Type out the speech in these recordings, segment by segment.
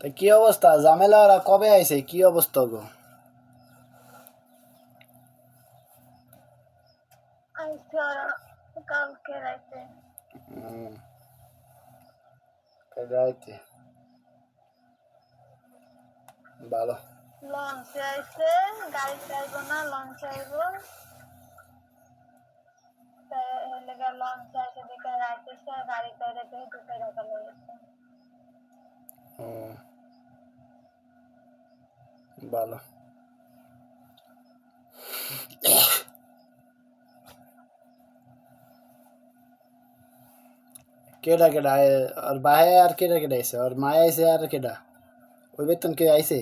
তা কি অবস্থা? ঝামেলা ওরা কবে আইছে? কি অবস্থা গো? রাইতে। রাইতে। ভালো। লঞ্চে আইসে গাড়ি চাইব না লঞ্চ আইব। লঞ্চ আইসে দেখে রাইতেছে গাড়ি চাইলে ভালো কেডা কেডা আর বাহে আর কেডা কেডা আইছে আর মায় আইছে আর কেডা ওই বেতন কে আইছে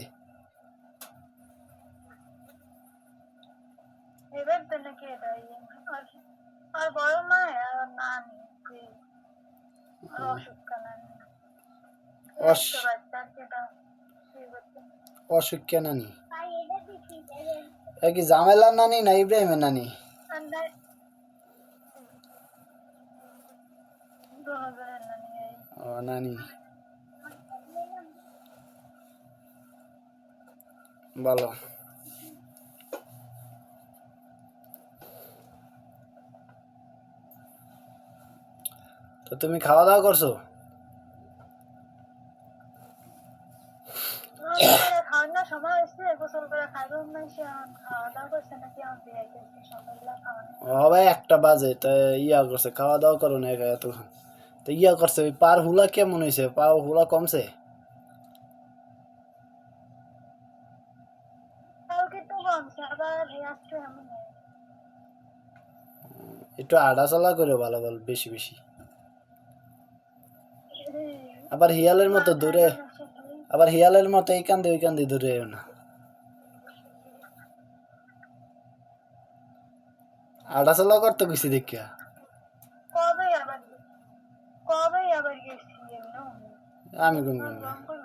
এবার করছে অসুখ কেন নি ভাই এটা কি জামেলার নানি না ইব্রাহিমের নানি? নানি ও, নানি। ভালো তো তুমি খাওয়া দাওয়া করছ? ভাই একটা বাজে তা ইয়া করছে খাওয়া দাওয়া করো না একা এতক্ষণ। তো ইয়া করছে পার হুলা কেমন হয়েছে হুলা কমছে? একটু আড়া চলা করে ভালো ভালো বেশি বেশি। আবার হিয়ালের মতো দূরে আবার হিয়ালের মতো এই কান্দে ওই কান্দে দূরে না। আড়া চলা করতে গেছি দেখিয়া। কবে আবার কবে আবার গেছি আমি কোন কোন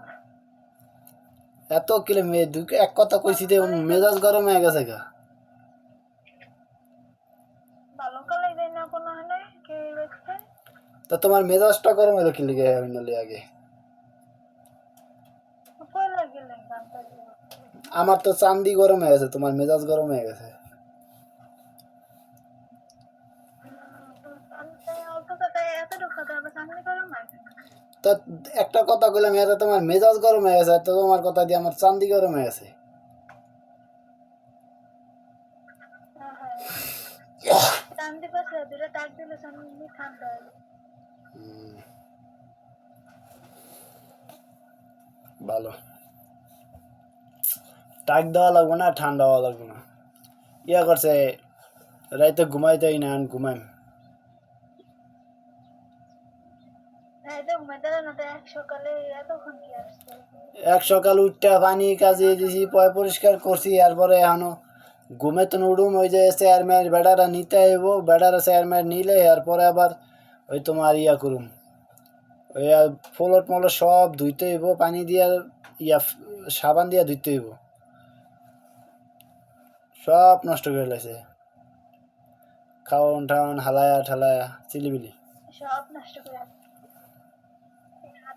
এত কিলে মেয়ে দুকে এক কথা কইছি দে মেজাজ গরম হয়ে গেছে গা। তা তোমার মেজাজটা গরম হলো কি লিগে আগে? কই লাগিলে? গানটা আমার তো চান্দি গরম হয়ে গেছে তোমার মেজাজ গরম হয়ে গেছে। তা একটা কথা কইলাম এটা তোমার মেজাজ গরম হয়ে গেছে তো তোমার কথা দিয়ে আমার চান্দি গরম হয়ে গেছে। ভালো। টাক দেওয়া লাগবে না, ঠান্ডা হওয়া লাগবে না। ইয়া করছে, রাইতে ঘুমাইতেই না আমি এক সকালে উঠটা পানি কাজে দিছি পয় পরিষ্কার করছি এরপরে এখনও ঘুমে তো উঠুম ওই যে চেয়ারম্যান বেড়ারা নিতে আইব বেড়ারা চেয়ারম্যান নিলে এরপরে আবার ওই তোমার ইয়া করুম। ওই আর ফলট মলট সব ধুইতে হইব পানি দিয়া ইয়া সাবান দিয়া ধুইতে হইব। সব নষ্ট করে লাইছে। খাওয়ন টাওয়ন হালায়া ঠালায়া চিলিবিলি সব নষ্ট করে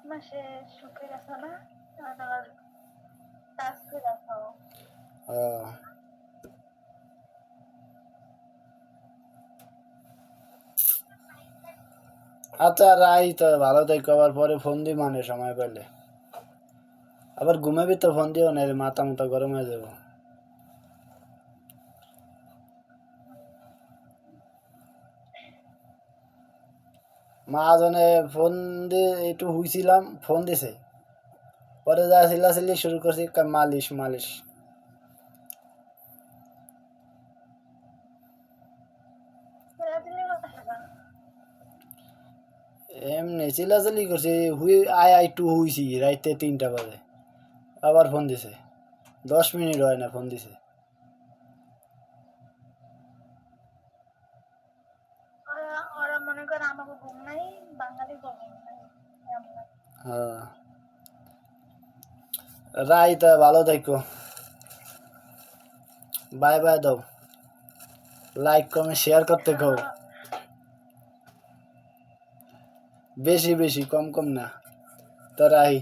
মাসে শুকিয়ে গেছে না? খাও আহ। আচ্ছা রাই, তো ভালো থাকো। আবার পরে ফোন দি মানে সময় পেলে। আবার ঘুমাবি তো ফোন দিও না মাথা মাথা গরম হয়ে যাব। মা জনে ফোন দিয়ে একটু হুইছিলাম ফোন দিছে। পরে যা চিল্লাচিল্লি শুরু করছি মালিশ মালিশ। এমনি চিল্লাচিল্লি করছি হুই আয় আই, টু হুইছি রাইতে তিনটা বাজে। আবার ফোন দিছে। দশ মিনিট হয় না, ফোন দিছে। মনে আমাকে ঘুম নাই? হ্যাঁ। রাই তা ভালো থাকো। বাই বাই দাও। লাইক কমে শেয়ার করতে কো বেশি বেশি কম কম না। তো রাই।